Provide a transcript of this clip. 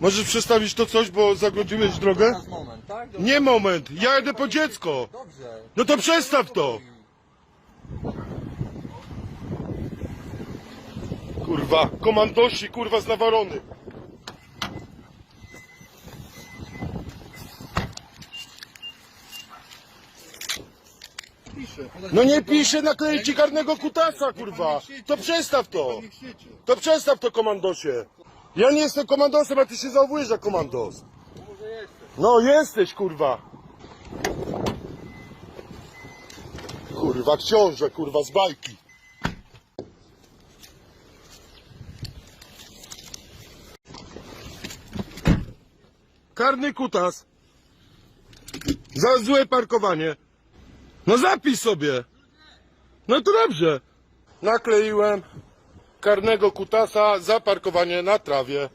Możesz przestawić to coś, bo zagrodziłeś drogę? Teraz moment, tak? Nie moment, ja jedę po dziecko. Dobrze. No to przestaw to. Kurwa, komandosi, kurwa, z Nawarony. No nie pisze naklei ci karnego kutasa, kurwa. To przestaw to. Krzyczy. To przestaw to, komandosie. Ja nie jestem komandosem, a ty się zachowujesz jak komandos. No jesteś, kurwa. Kurwa, książę, kurwa, z bajki. Karny kutas. Za złe parkowanie. No zapisz sobie. No to dobrze. Nakleiłem karnego kutasa za parkowanie na trawie.